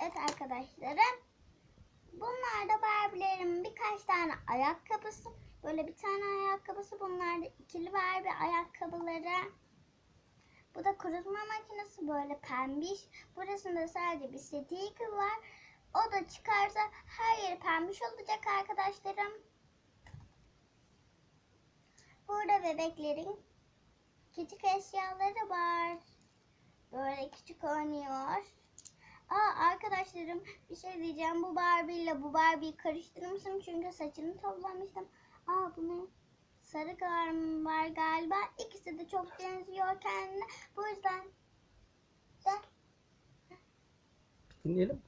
Evet arkadaşlarım. Bunlar da Barbie'lerin birkaç tane ayakkabısı. Böyle bir tane ayakkabısı. Bunlar da ikili Barbie ayakkabıları. Bu da kurutma makinesi böyle pembiş. Burasında sadece bir sticker var. O da çıkarsa her yeri pembiş olacak arkadaşlarım. Burada bebeklerin küçük eşyaları var. Böyle küçük oynuyor. Aa arkadaşlarım bir şey diyeceğim. Bu Barbie ile bu Barbie'yi karıştırmışım çünkü saçını toplamıştım. Aa bunun sarı garm var galiba. İkisi de çok benziyor kendine. Bu yüzden de Dinleyelim.